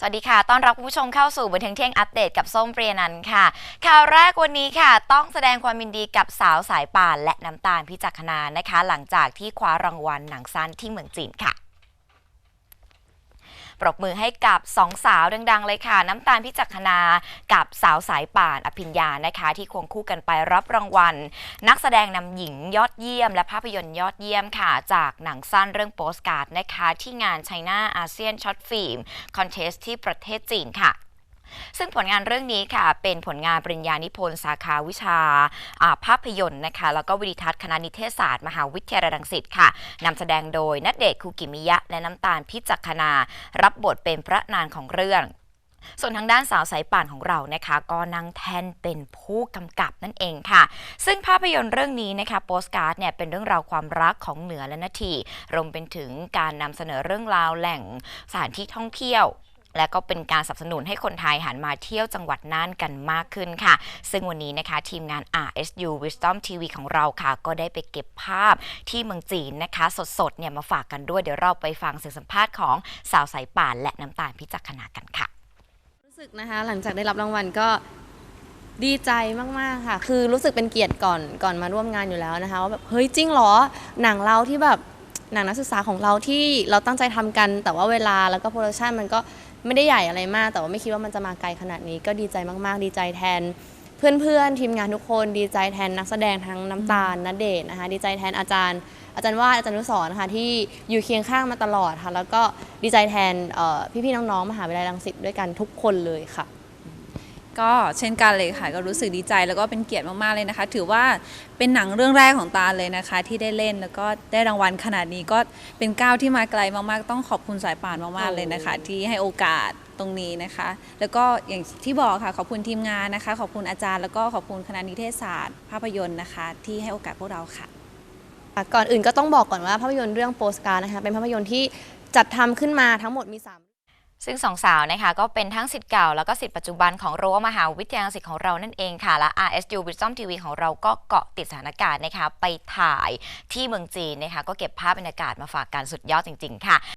สวัสดีค่ะ ต้อนรับคุณผู้ชมเข้าสู่บันเทิงเที่ยงอัปเดตกับส้มเปรียนันค่ะ ข่าวแรกวันนี้ค่ะ ต้องแสดงความยินดีกับสาวสายป่านและน้ำตาลพิจักขณานะคะ หลังจากที่คว้ารางวัลหนังสั้นที่เมืองจีนค่ะ ปรบมือให้กับสองสาวดัง ๆ เลยค่ะ น้ำตาลพิจักนา กับสาวสายป่านอภิญญานะคะ ที่ควงคู่กันไปรับรางวัล นักแสดงนำหญิงยอดเยี่ยม และภาพยนตร์ยอดเยี่ยมค่ะ จากหนังสั้นเรื่องโปสการ์ดนะคะ ที่งานไชน่าอาเซียนช็อตฟิล์มคอนเทสที่ประเทศจีนค่ะ ซึ่งผลงานเรื่องนี้ค่ะ เป็นผลงานปริญญานิพนธ์สาขาวิชาภาพยนตร์นะคะ แล้วก็วิดิทัศน์คณะนิเทศศาสตร์ มหาวิทยาลัยรังสิตค่ะนำแสดงโดยนัดเดชคูกิมิยะ และน้ำตาลพิจักขณา รับบทเป็นพระนางของเรื่องส่วนทางด้านสาวสายป่านของเรานะคะ ก็นั่งแทนเป็นผู้กำกับนั่นเองค่ะ ซึ่งภาพยนตร์เรื่องนี้นะคะโปสการ์ดเนี่ยเป็นเรื่องราวความรักของเหนือและนาทีรวมเป็นถึงการนำเสนอเรื่องราวแหล่งสถานที่ท่องเที่ยว และก็เป็นการสนับสนุนให้คนไทยหันมาเที่ยวจังหวัดน่านกันมากขึ้นค่ะ ซึ่งวันนี้นะคะทีมงาน RSU Wisdom TV ของเราค่ะ ก็ได้ไปเก็บภาพที่เมืองจีนนะคะ สดๆเนี่ยมาฝากกันด้วย เดี๋ยวเราไปฟังเสียงสัมภาษณ์ของสาวสายป่านและน้ำตาลพิจักขณากันค่ะ รู้สึกนะคะหลังจากได้รับรางวัลก็ดีใจมาก ๆ ค่ะ คือรู้สึกเป็นเกียรติก่อนก่อนมาร่วมงานอยู่แล้วนะคะว่าแบบเฮ้ยจริงเหรอหนังเราที่แบบหนังนักศึกษาของเราที่เราตั้งใจทำกัน แต่ว่าเวลาแล้วก็โปรดักชันมันก็ ไม่ได้ใหญ่อะไรมาก แต่ว่าไม่คิดว่ามันจะมาไกลขนาดนี้ ก็ดีใจมากๆ ดีใจแทน เพื่อนๆทีมงานทุกคน ดีใจแทนนักแสดงทั้งน้ำตาลนเดชน์นะคะ ดีใจแทนอาจารย์ อาจารย์ว่าดอาจารย์นุสรณ์นะคะที่อยู่เคียงข้างมาตลอดค่ะ แล้วก็ดีใจแทนเอ่อพี่ๆน้องๆมหาวิทยาลัยรังสิตด้วยกันทุกคนเลยค่ะ ก็เช่นกันเลยค่ะก็รู้สึกดีใจแล้วก็เป็นเกียรติมากๆเลยนะคะ ถือว่าเป็นหนังเรื่องแรกของตาลเลยนะคะ ที่ได้เล่นแล้วก็ได้รางวัลขนาดนี้ก็เป็นก้าวที่มาไกลมากๆ ต้องขอบคุณสายป่านมากๆเลยนะคะ ที่ให้โอกาสตรงนี้นะคะ แล้วก็อย่างที่บอกค่ะขอบคุณทีมงานนะคะ ขอบคุณอาจารย์ แล้วก็ขอบคุณคณะนิเทศศาสตร์ ภาพยนตร์นะคะ ที่ให้โอกาสพวกเราค่ะค่ะก่อนอื่นก็ต้องบอกก่อนว่าภาพยนตร์เรื่องโปสการ์นะคะเป็นภาพยนตร์ที่จัดทำขึ้นมาทั้งหมดมี3 ซึ่งสองสาวนะคะก็เป็นทั้งสิทธิ์เก่า แล้วก็สิทธิ์ปัจจุบันของรั้วมหาวิทยาลัยศิษย์ของเรานั่นเองค่ะ และ RSU Wisdom TV ของเราก็เกาะติดสถานการณ์นะคะไปถ่ายที่เมืองจีนนะคะก็เก็บภาพบรรยากาศมาฝากกันสุดยอดจริง ๆ ค่ะ